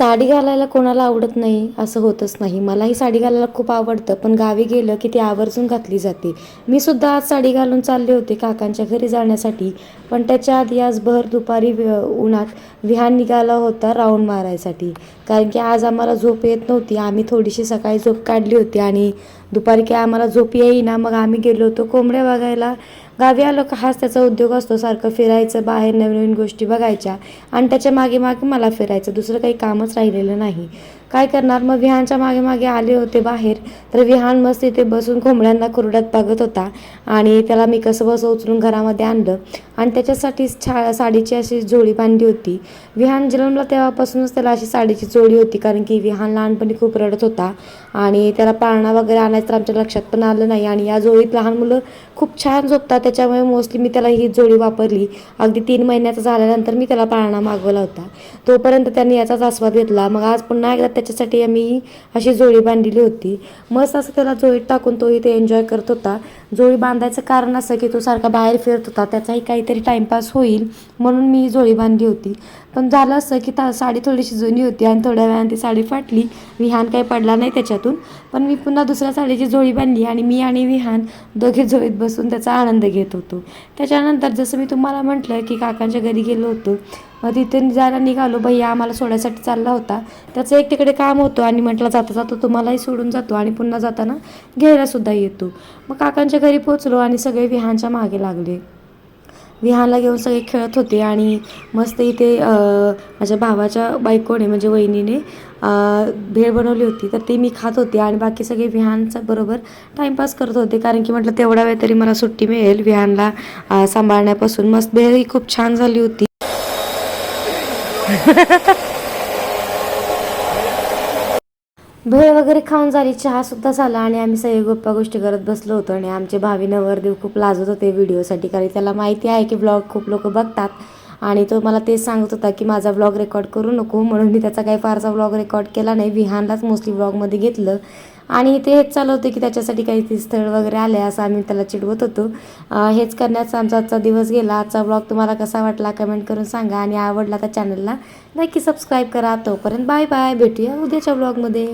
साडी घालायला कोणाला आवडत नाही असं होतच नाही. मलाही साडी घालायला खूप आवडतं पण गावी गेलं की ती आवर्जून घातली जाते. मी सुद्धा आज साडी घालून चालले होते काकांच्या घरी जाण्यासाठी पण त्याच्या आधी आज भर दुपारी उन्हात विहान निघाला होता राऊंड मारायसाठी. कारण की आज आम्हाला झोप येत नव्हती आम्ही थोडीशी सकाळी झोप काढली होती आणि दुपारी काय आम्हाला झोप येईना मग आम्ही गेलो होतो कोंबड्या बघायला गावी आलो का हाच त्याचा उद्योग असतो सारखं फिरायचं बाहेर नवीन नवीन गोष्टी बघायच्या. आणि त्याच्यामागे मागे मला फिरायचं दुसरं काही कामच राहिलेलं नाही. काय करणार? मग विहानच्या मागे मागे आले होते बाहेर. तर विहान मस्त इथे बसून कोंबड्यांना कुरड्यात बघत होता. आणि त्याला मी कसं बसं उचलून घरामध्ये आणलं. आणि त्याच्यासाठी छा साडीची अशी जोडी बांधली होती. विहान जन्मला तेव्हापासूनच त्याला अशी साडीची जोडी होती. कारण की विहान लहानपणी खूप रडत होता. आणि त्याला पाळणा वगैरे आणायचं तर आमच्या लक्षात पण आलं नाही. आणि या जोडीत लहान मुलं खूप छान झोपतात. त्याच्यामुळे मोस्टली मी त्याला ही जोडी वापरली. अगदी तीन महिन्याचा झाल्यानंतर मी त्याला पाळणा मागवला होता. तोपर्यंत त्यांनी याचाच आस्वाद घेतला. मग आज पुन्हा एकदा त्याच्यासाठी आम्ही अशी जोडी बांधलेली होती. मस्त असं त्याला जोळीत टाकून तो इथे एन्जॉय करत होता. जोडी बांधायचं कारण असं की तो सारखा बाहेर फिरत होता. त्याचाही काहीतरी टाईमपास होईल म्हणून मी जोळी जोडी बांधली होती. पण झालं असं की ता साडी थोडीशी जुनी होती आणि थोड्या वेळाने ती साडी फाटली. विहान काही पडला नाही त्याच्यातून. पण मी पुन्हा दुसऱ्या साडीची जोळी बांधली आणि मी आणि विहान दोघे जोळीत बसून त्याचा आनंद घेत होतो. त्याच्यानंतर जसं मी तुम्हाला म्हटलं की काकांच्या घरी गेलो होतो. मग तिथे जायला निघालो भैया आम्हाला सोडायसाठी चालला होता. त्याचं एक तिकडे काम होतं आणि म्हटलं जाता जाता तुम्हालाही सोडून जातो आणि पुन्हा जाताना घ्यायलासुद्धा येतो. मग काकांच्या घरी पोचलो आणि सगळे विहानच्या मागे लागले. विहानला घेऊन सगळे खेळत होते आणि मस्त इथे माझ्या भावाच्या बायकोने म्हणजे वहिनीने भेळ बनवली होती. तर ती मी खात होते आणि बाकी सगळे विहानचा बरोबर टाईमपास करत होते. कारण की म्हटलं तेवढा वेळ तरी मला सुट्टी मिळेल. विहानला सांभाळण्यापासून. मस्त भेळ ही खूप छान झाली होती. भेळ वगैरे खाऊन झाली चहा सुद्धा झाला आणि आम्ही सगळे गप्पा गोष्टी करत बसलो होतो आणि आमचे भावी नवरदेव खूप लाजत होते व्हिडिओसाठी कारण त्याला माहिती आहे की ब्लॉग खूप लोक बघतात. आणि तो मला तेच सांगत होता की माझा ब्लॉग रेकॉर्ड करू नको म्हणून मी त्याचा काही फारसा ब्लॉग रेकॉर्ड केला नाही. विहानलाच मोस्टली ब्लॉगमध्ये घेतलं. आणि ते हेच चालू होतं की त्याच्यासाठी काही ती स्थळ वगैरे आले असं आम्ही त्याला चिडवत होतो. हेच करण्याचा आमचा आजचा दिवस गेला. आजचा ब्लॉग तुम्हाला कसा वाटला कमेंट करून सांगा आणि आवडला तर चॅनलला नक्की सबस्क्राईब करा. तोपर्यंत बाय बाय भेटूया उद्याच्या ब्लॉगमध्ये